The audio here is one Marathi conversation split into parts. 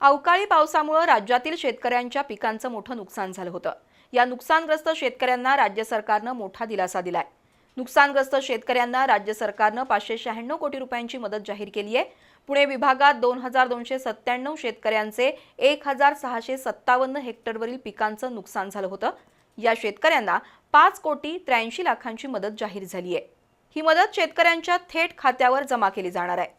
अवकाळी पावसामुळे राज्यातील शेतकऱ्यांच्या पिकांचं मोठं नुकसान झालं होतं. या नुकसानग्रस्त शेतकऱ्यांना राज्य सरकारनं मोठा दिलासा दिलाय. नुकसानग्रस्त शेतकऱ्यांना राज्य सरकारनं पाचशे शहाण्णव कोटी रुपयांची मदत जाहीर केली आहे. पुणे विभागात दोन हजार दोनशे सत्त्याण्णव शेतकऱ्यांचे एक हजार सहाशे सत्तावन्न हेक्टरवरील पिकांचं नुकसान झालं होतं. या शेतकऱ्यांना पाच कोटी त्र्याऐंशी लाखांची मदत जाहीर झाली आहे. ही मदत शेतकऱ्यांच्या थेट खात्यावर जमा केली जाणार आहे.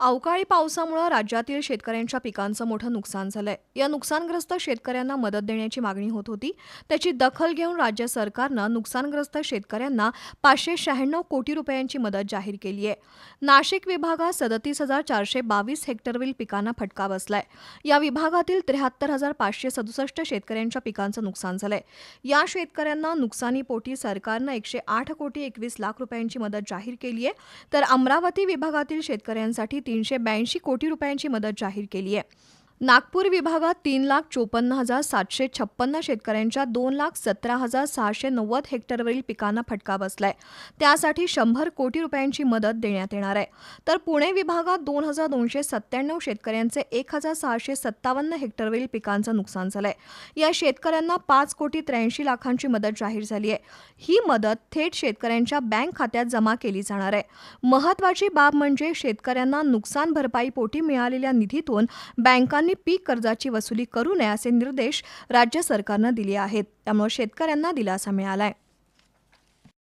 अवकाळी पावसामुळे राज्यातील शेतकऱ्यांच्या पिकांचं मोठं नुकसान झालंय. या नुकसानग्रस्त शेतकऱ्यांना मदत देण्याची मागणी होत होती. त्याची दखल घेऊन राज्य सरकारनं नुकसानग्रस्त शेतकऱ्यांना पाचशे शहाण्णव कोटी रुपयांची मदत जाहीर केली आहे. नाशिक विभागात सदतीस हजार चारशे बावीस हेक्टरवरील पिकांना फटका बसलाय. या विभागातील त्र्याहत्तर हजार पाचशे सदुसष्ट शेतकऱ्यांच्या पिकांचं नुकसान झालंय. या शेतकऱ्यांना नुकसानीपोटी सरकारनं एकशे आठ कोटी एकवीस लाख रुपयांची मदत जाहीर केली आहे. तर अमरावती विभागातील शेतकऱ्यांसाठी तीनशे ब्याऐंशी कोटी रुपयांची मदत जाहीर केली आहे. नागपूर विभागात तीन लाख चोपन्न हजार सातशे छप्पन्न शेतकऱ्यांच्या दोन लाख सतरा हजार सहाशे नव्वद हेक्टरवरील पिकांना फटका बसलाय. त्यासाठी शंभर कोटी रुपयांची मदत देण्यात येणार आहे. तर पुणे विभागात दोन हजार दोनशे सत्त्याण्णव शेतकऱ्यांचे एक हजार सहाशे सत्तावन्न हेक्टरवरील पिकांचं नुकसान झालंय. या शेतकऱ्यांना पाच कोटी त्र्याऐंशी लाखांची मदत जाहीर झाली आहे. ही मदत थेट शेतकऱ्यांच्या बँक खात्यात जमा केली जाणार आहे. महत्वाची बाब म्हणजे शेतकऱ्यांना नुकसान भरपाईपोटी मिळालेल्या निधीतून बँकांनी पीक कर्जाची वसुली करू नये असे निर्देश राज्य सरकारनं दिले आहेत. त्यामुळे शेतकऱ्यांना दिलासा मिळालाय.